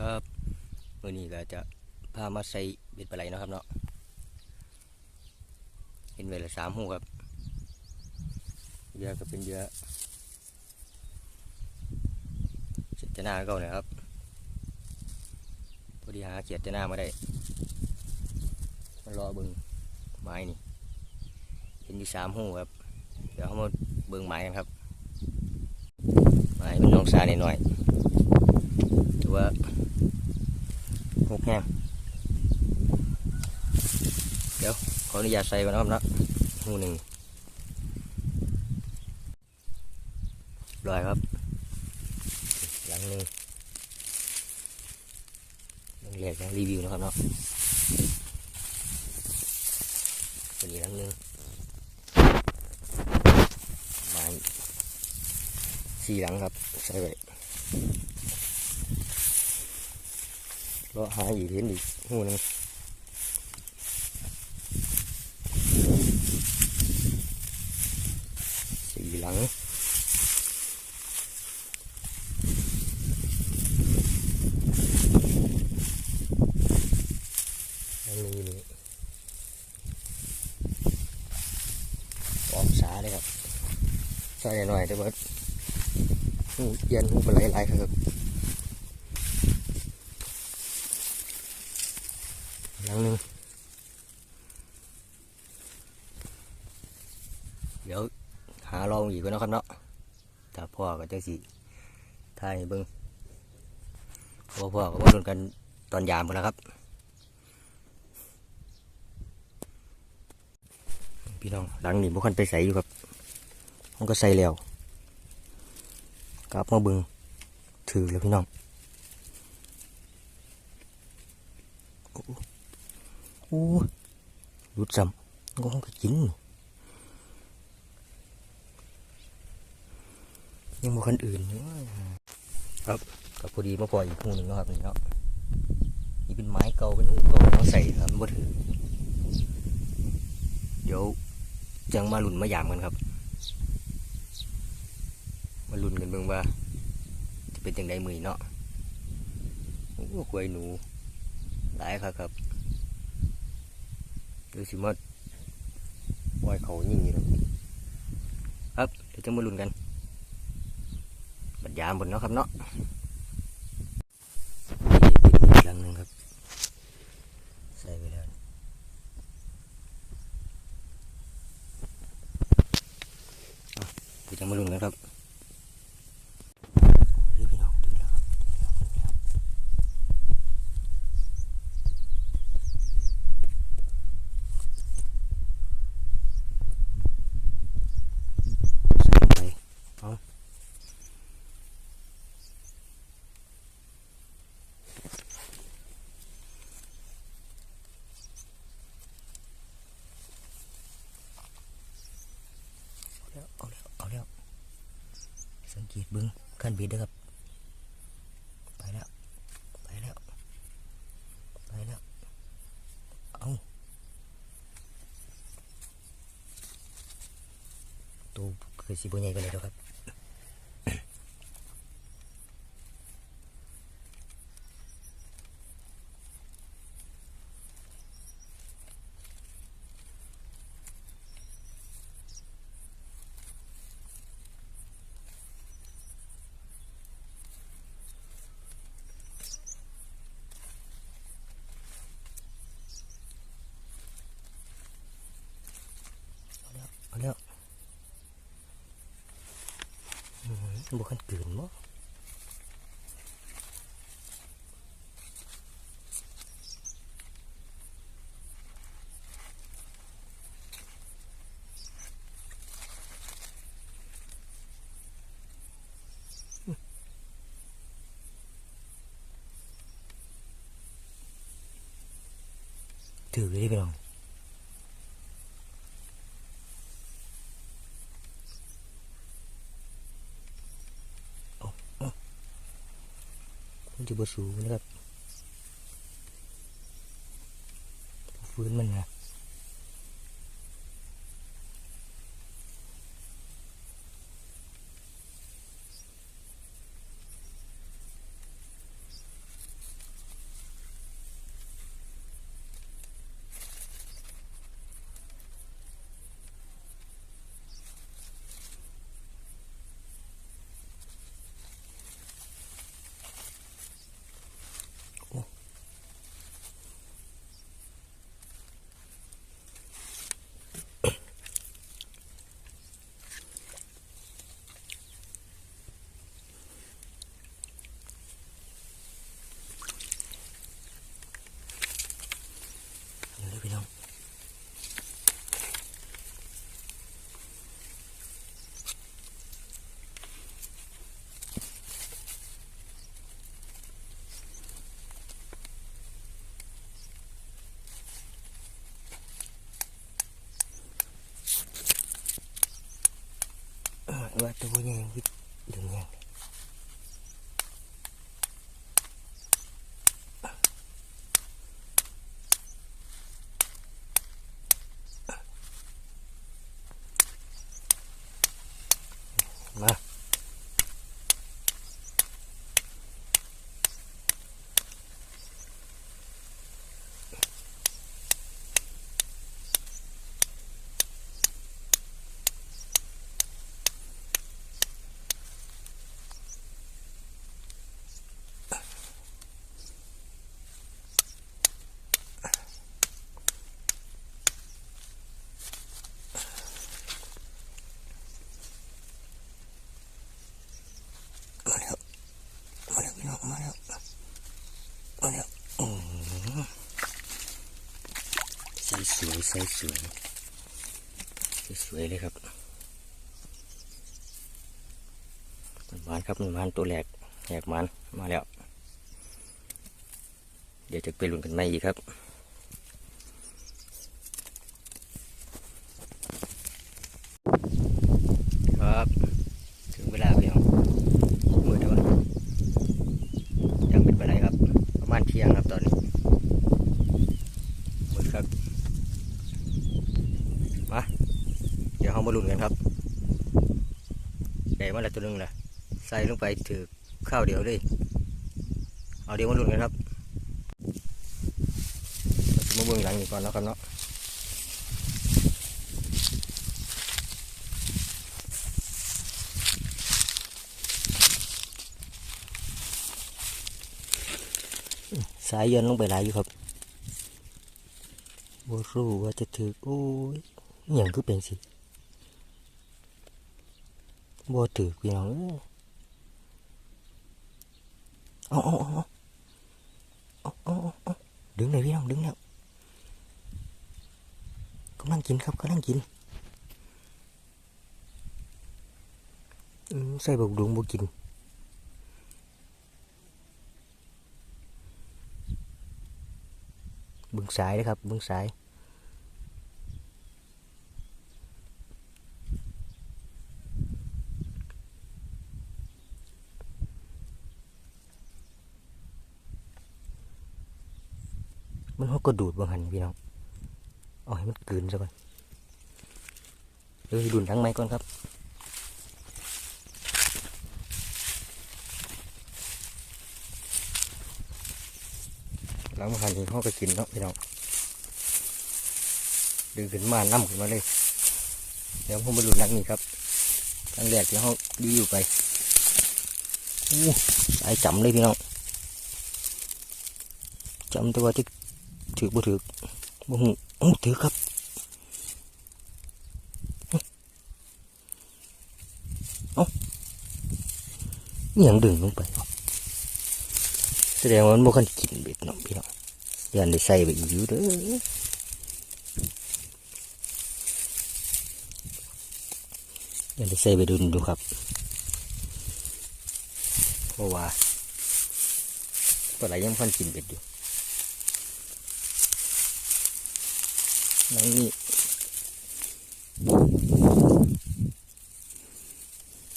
ครับมื่อนี้ก็จะพามาใส่เบ็ดปลาไหลเนาะครับเนาะเห็นเวลาสามหูครับเยื่อก็เป็นเยื่อเจตนาเก่าเนี่ยครับพอดีหาเกียรตินามาได้มารอเบิ่งไม้นี่เห็นอยู่สามหูครับ เดี๋ยวเขามาเบิ่งไม้กันครับไม้มันน้องซาหน่อยๆถือว่า หกแห้งเดี๋ยวขออนุญาตใส่ก่อนนะครับนะหูหนึ่งลอยครับ หลังหนึ่งเรื่องแรกยังรีวิวนะครับเนาะตัวนี้หลังหนึ่งมาสี่หลังครับ ใส่ไว้รอหาอีกเห็นอีกหูนึงสี่หลังอันนี้นี่ออกสาเลยครับใส่หน่อยแต่ว่าหูเย็นหูปลาไหลไหลายครับ หลังหนึ่งเดี๋ยวหาลองอีกก่อนนะครับเนาะถ้าพ่อก็จะสิถ่ายเบิ้งเพราะว่าพ่อก็มาโดนกันตอนยามกันแล้วครับ พี่น้องหลังนี่บุคันไปใส่อยู่ครับมันก็ใส่แล้วกลับมาเบึงถือแล้วพี่น้องโอ้ โหรุดซ้ำก็ห้องก็กิน ยังบุคันอื่นอยู่ครับก็พอดีมาปล่อยอีกหูหนึ่งเนาะครับนี่เนาะนี่เป็นไม้เก่าเป็นหูเก่าเขาใส่ครับมันบ่ถือเดี๋ยวจังมาหลุนมายามกันครับ มาหลุนกันเบิ่งว่า จะเป็นจังไดมือนี้เนาะโอ้กล้วยหนูหลายครับครับ ดูสิมาปล่อยเขายิ่งนี่ครับครับเดี๋ยวจะมาหลุนกัน บัดยามบนเนาะครับเนาะนี่เป็นอีกหลังหนึ่งครับ ใส่ไปแล้วเดี๋ยวจะมาลุ้นกันครับโอ้ยพี่น้องถึงแล้วครับถึงแล้วถึงแล้วใส่ลงไปเอาแล้วเอาแล้วเอาแล้ว สัง เกตเบิ้งขั้นบีดนะครับ ไปแล้ว ไปแล้ว ไปแล้ว เอาตัวคือสีบัวใหญ่กันเลยเด้อครับ บุคันเกินมั้งถือเลยพี่น้อง มัน จะบสูงนะครับฟื้นมันนะ moving on. ส่สวยสวยสวยเลยครับมันมานครับมันมานตัวแหลกแหลกมันมาแล้ว เดี๋ยวจะไปลุ้นกันใหม่อีกครับ ถึงเวลาพี่น้องมือเท่าไหร่ยังเป็นไปได้ครับ ประมาณเที่ยงครับตอนนี้มืดครับ มา เดี๋ยวเรามาลุ้นกันครับใหญ่มาแล้วตัวหนึงแหละใส่ ลงไปถือข้าวเดียวเลย เอาเดี๋ยวมาลุ้นกันครับเราจะมาเบื้องหลังอีกก่อนแล้วกันเนาะสายยนลงไปหลายอยู่ครับบรู้ว่าจะถือโอ้ยอย่างคือเป็นสิบ่ถือพี่น้อง เอ้ยเอาเอาเอาเอาเอาเอาเอาดึงเลยพี่น้องดึงแล้วกำลังกินครับกำลังกินใส่บกดุงบกินบึงสายนะครับบึงสาย เขาก็ดูดบางหันพี่น้อง เอาให้มันกืนซะก่อนเดี๋ยวดุนทั้งไม้ก่อนครับแล้วบางหันเขาก็กินเนาะพี่น้องดึงขึ้นมาน้ำขึ้นมาเลย เดี๋ยวผมมาดูนักนี่ครับครั้งแรกที่เขาดีอยู่ไปอู้สายจำเลยพี่น้องจำตัวที่ ถือบ่ถือบ่หูโอ้ถือครับเอ้าอย่างดึงลงไปแสดงว่ามันบ่คันกินเบ็ดเนาะพี่น้องยันได้ใส่ไปอีกอยู่เด้อเดี๋ยวใส่ไปดูดูครับเพราะว่าปลาไหลยังพันกินเป็ดอยู่ นั่งนี่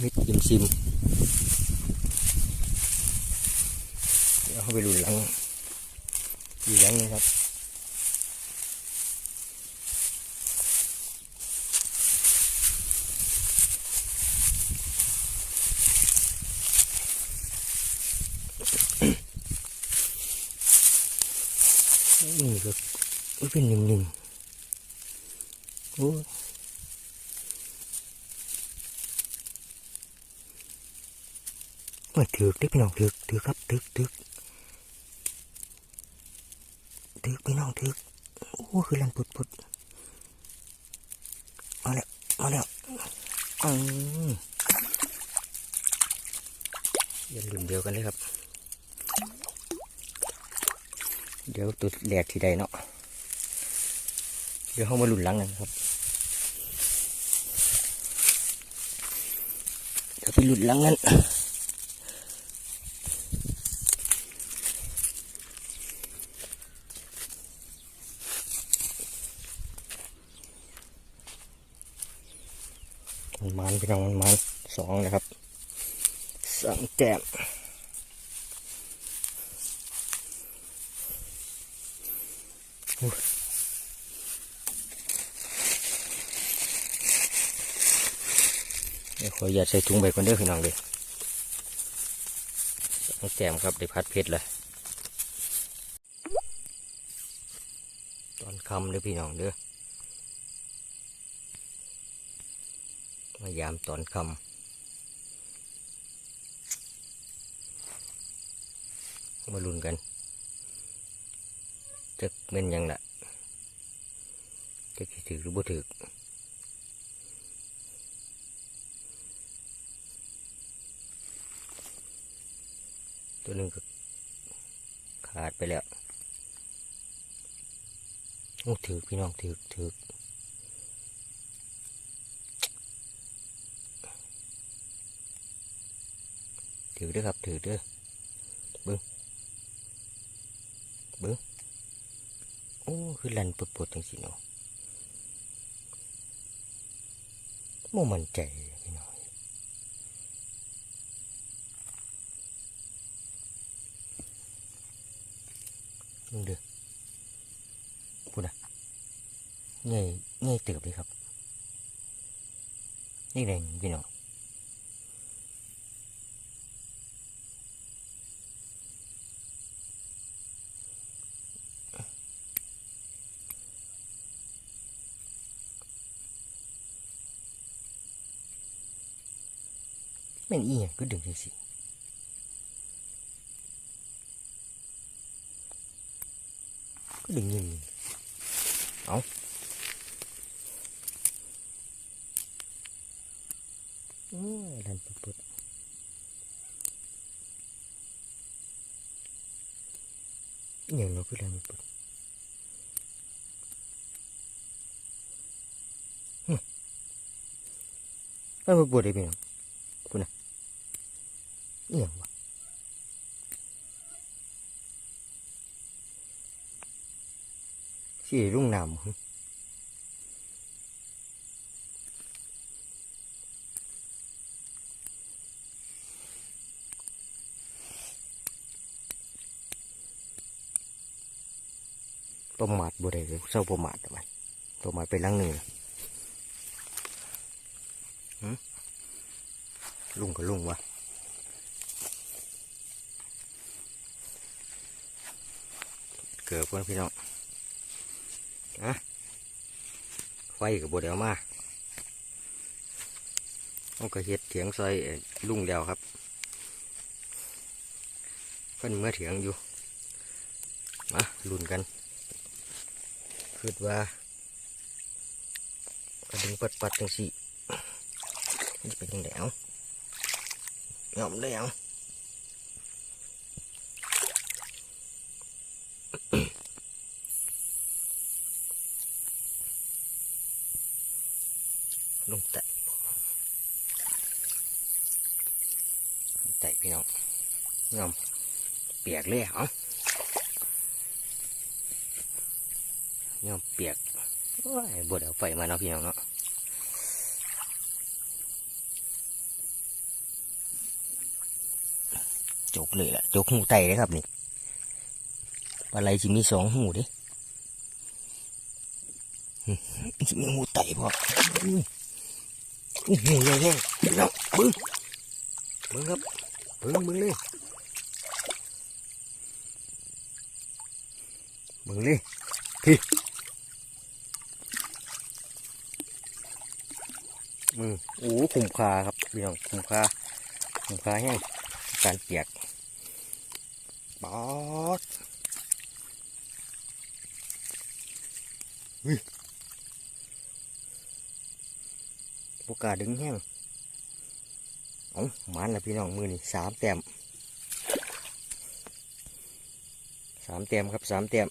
มิดยิมซิม เดี๋ยวเขาไปดูหลังอีกหลังหนึงครับนี่ก็อุ๊ยเป็นหนึ่งหนึ่งโอ้ย มาถือกได้พี่น้องถือถือครับถือถือถือพี่น้องถือโอ้คือลันปุดปุดมาแล้วมาแล้วอืมอย่าลืมเดียวกันเลยครับ เดี๋ยวตัวแหลกที่ใดเนาะเดี๋ยวเข้ามาหลุนหลังกันครับ เดี๋ยวไปหลุดหลังนั้นมันมันพี่น้องมันมันสองนะครับสองแก้ม เดี๋ยวขออย่าตใส่ถุงไปก่อนเด้อพี่น้องเลยสองแต้มครับได้พัดเพชรเลยตอนคำเด้อพี่น้องเด้อมายามตอนคำมาลุ้นกันจะเป็นยังละจะสิถือหรือบ่ถือ ตัวหนึ่งก็ขาดไปแล้วโอ้ถือพี่น้องถือถือถือด้อครับถือด้อเบิ้งเบิ้งโอ้คือลันปวดปวดจังสิเนาะโมมันใจ พี่น้องเบิ่งเด้อง่ายง่ายเติบเลยครับนี่แดงพี่น้องแม่นอีหยังก็ดึงจังสิก็ดึงยิงเอา โอ้ยดันปุดปุดอหย่างเราคือดันปุดปุดหึ ดันปุดปุดได้ไหมครับคุณนะอหย่างวะสี่รุ่งน้ำประมาทบ่ได้เลยเศร้าประมาททำไมประมาทไปลังหนึ่ง ลุงกับลุงวะเกิดเพื่อนพี่น้องอะไฟกับบ่เดียวมาเอาก็เฮ็ดเถียงซอยลุงแล้วครับเพิ่นเมื่อเถียงอยู่มาลุ้นกันคิดว่ากระดึงปัดปัดจังสิมันจะเป็นยังไงเอา ยอมได้เอาลงแตะแตะพี่น้องยอมเปียกเลยเหรอยอมเปียกโอ้ยบดเอาไฟมาเนาะพี่น้องเนาะ กเลยล่ะจกหูไตเลยครับนี่ปลาไหลจะมีสองหูดิจมีหูไตพออุ้ยอุ้ยเฮ้ยเฮ้ยเฮ้ยพี่น้องบึ้งบึ้งครับบึ้งบึ้งเลยบึ้งเลยพี่มือโอ้คุ้มค่าครับพี่น้องคุ้มค่าคุ้มค่าแห้งการเปียก บอสวิโอกาสดึงแห้งเอามันนะพี่น้องมือนี่สามแต้มสามแต้มครับสามแต้ม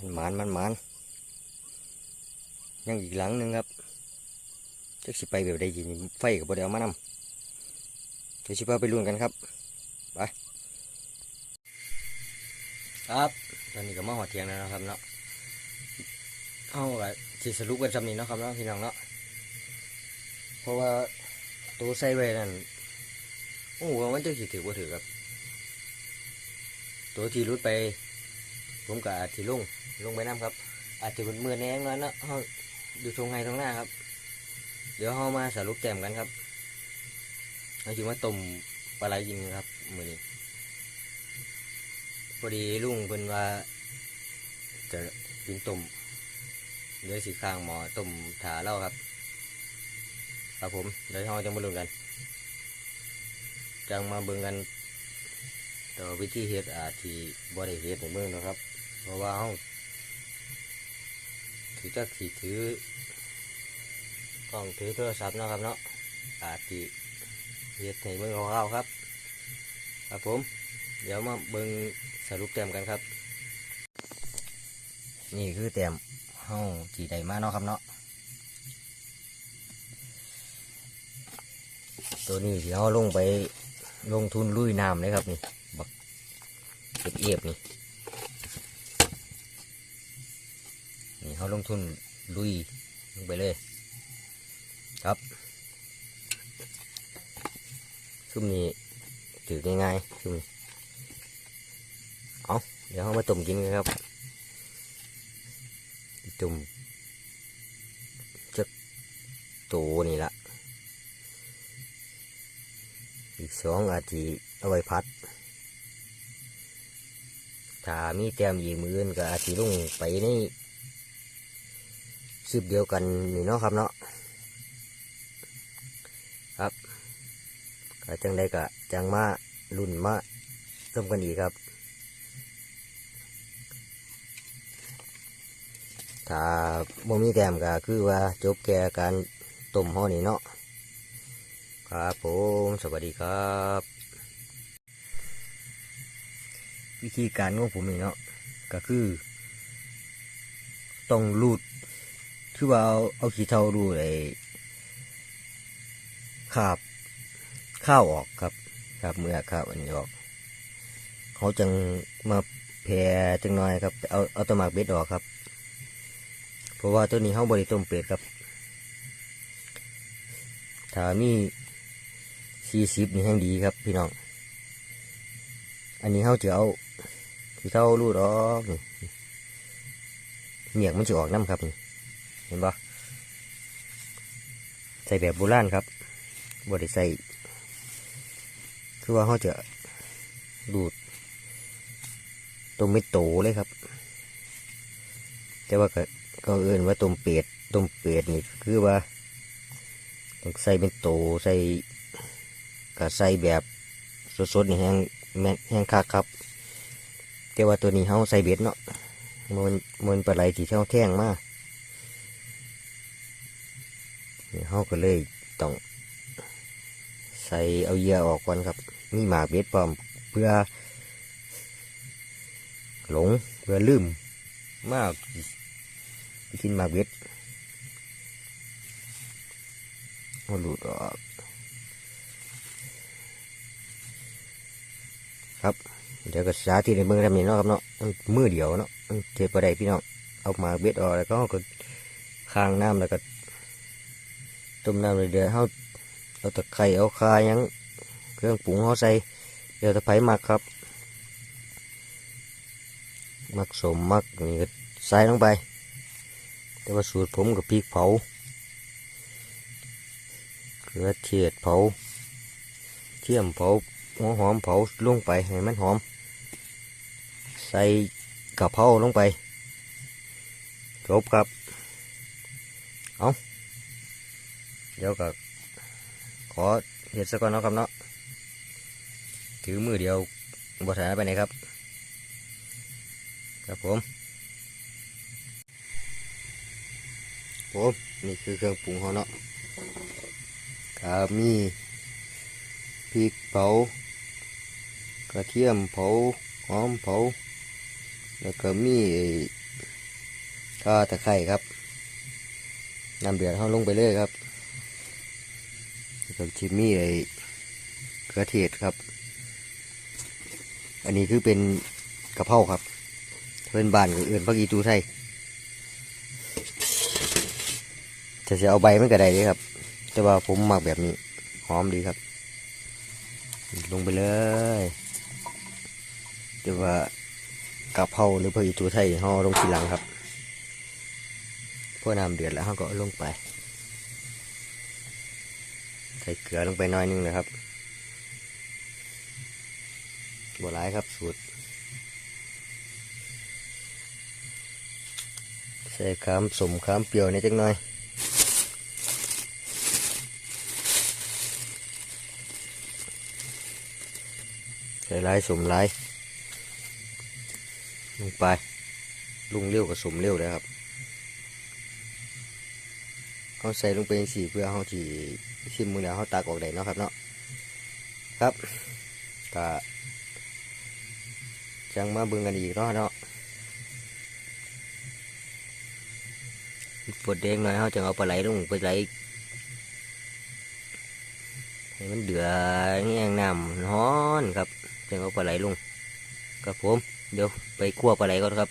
มันมันมันมันยังอีกหลังหนึ่งครับจะสิไปแบบใดยินไฟกับบไดเอามานำเดี๋ยวสิพาไปลุ้นกันครับ ไป ครับตอนนี้ก็มาหอดเทียงแล้วนะครับเนาะเอาละสิสรุปกันสำนี้เนาะครับเนาะพี่น้องเนาะ เพราะว่าตัวใส่ไว้นั่นโอ้ว่ามันจะสิถือบ่ถือครับ ตัวที่รุดไป ผมก็อาจสิลงลงไปน้ำครับ อาจจะเป็นมือแนงน้อยเนาะเฮาอยู่ตรงไห้ตรงหน้าครับ เดี๋ยวเฮามาสรุปแต้มกันครับ เราจะมาต้มปลาไหลยิงครับมือนี้พอดีลุงเพิ่นว่า จะกินต้มเดี๋ยวสีข้างหมอต้มถาเล่าครับครับผมเดี๋ยวเราจะมาลุ้นกันจังมาเบิ่งกันต่ว่าวิธีเฮ็ดอาที่บ่ได้เฮ็ดในเบิ่งนะครับ เพราะว่าเฮาถือจักสิถือกล้องถือโทรศัพท์นะครับเนาะอาที่ เฮ็ดให้เบิ่งคร่าครับ ครับผม เดี๋ยวมาเบิ่งสรุปแต้มกันครับ นี่คือแต้มเฮาที่ได้มาเนาะครับเนาะตัวนี้ที่เฮาลงไปลงทุนลุยน้ำเลยครับนี่บักเก็บเอียบนี่นี่เฮาลงทุนลุยลงไปเลย ครับ ซุ่มนี้ถือง่ายๆซุ่มเอาเดี๋ยวเฮามาต้มกินกันครับจุ่มจะโตนี่ละอีกสองอาทิเอาไว้พัด ถ้ามีแต้มอีกมือนก็อาทิลุงไปในสิบเดียวกันนี่เนาะครับเนาะครับ ก็จังได้ก็จังมาลุ่นมาต้มกันอีกครับถ้าบ่มีแต้มก็คือว่าจบแก่การต้มห่อนี่เนาะครับผมสวัสดีครับ วิธีการของผมนี่เนาะก็คือ ต้องรูดคือว่าเอาเอาขี้เท่ารูดไอ้ขาบ ข้าวออกครับ ครับเมื่อข้าวอันนี้ออกเขาจังมาแผ่จังน้อยครับเอาเอาตะหมากเบ็ดออกครับ เพราะว่าตัวนี้เขาบริต้มเป็ดครับถ้ามีสี่สิบนี่แห้งดีครับ พี่น้อง อันนี้เขาจะเอาที่เท่ารูดออกนี่เหนียกมันจะออกน้ำครับนี่เห็นปะใส่แบบโบราณครับบริใส่ คือว่าเขาจะดูดตัวไม่โตเลยครับ แต่ว่าก็ก็เอื่นว่าต้มเป็ดต้มเป็ดนี่คือว่าต้องใส่เป็นโตใส่ก็ใส่แบบสดๆนี่แห้งแม่นแห้งคักครับ แต่ว่าตัวนี้เฮาใส่เบ็ดเนาะมันมันปลาไหลที่เท่าแท่งมานี่เฮาก็เลยต้องใส่เอาเหยื่อออกก่อนครับ มีหมากเบ็ดพร้อมเพื่อ หลงเพื่อลืมมากไปกินหมากเบ็ดเอาหลุดออกครับ เดี๋ยวก็สาธิตในเมืองทำนี่เนาะครับเนาะมือเดียวเนาะเทปไดพี่น้องเอาหมาเบ็ดออกแล้วก็ก็ค้างน้ำแล้วก็ต้มน้ำเลยเดี๋ยวเขาเอาตะไคร้เอาคายัง เครื่องปรุงเขาใส่เดี๋ยวตะไคร้หมักครับหมักสมหมักนี่ก็ใส่ลงไป แต่ว่าสูตรผมกับพริกเผาเกลือเทียดเผาเทียมเผาหัวหอมเผาลงไปให้มันหอม ใส่กะเพราลงไปจบครับเอาเดี๋ยวก็ขอเห็ดสักก่อนเนาะครับเนาะ ถือมือเดียวบถ่ายไปไหนครับ ครับผมผมนี่คือเครื่องปรุงเขาเนาะครับมีพริกเผากระเทียมเผาหอมเผาแล้วก็มีข้าตะไคร้ครับน้ำเดือดเขาลงไปเลยครับแล้วก็ชิมมีไอ้กระเทียดครับ อันนี้คือเป็นกระเพราครับเพื่อนบ้านก็เอื่นพักอีตูไทยจะจะเอาใบมันก็ได้เลยครับ แต่ว่าผมหมักแบบนี้ หอมดีครับ ลงไปเลยแต่ว่ากระเพราหรือผักอีตูไทยห่อลงทีหลังครับพอน้ำเดือดแล้วเราก็ลงไป ใส่เกลือลงไปน้อยนึงนะครับ บัวร้ายครับสูตรใส่ขามสมขามเปรี้ยวนิดจังหน่อยใส่ลายสมลายลงไปลุงเลี้ยวกับสมเลี้ยวเลยครับเขาใส่ลงไปสีเพื่อเขาที่ชิมมือแล้วเขาตักออกได้เนาะครับเนาะครับก็ จังมาเบิ่งกันอีกรอบเนาะปวดแดงหน่อยเขาจะเอาปลาไหลลงปลาไหลให้มันเดือดแง่งน้ำร้อนครับจะเอาปลาไหลลงครับผม เดี๋ยวไปคั่วปลาไหลก่อนครับ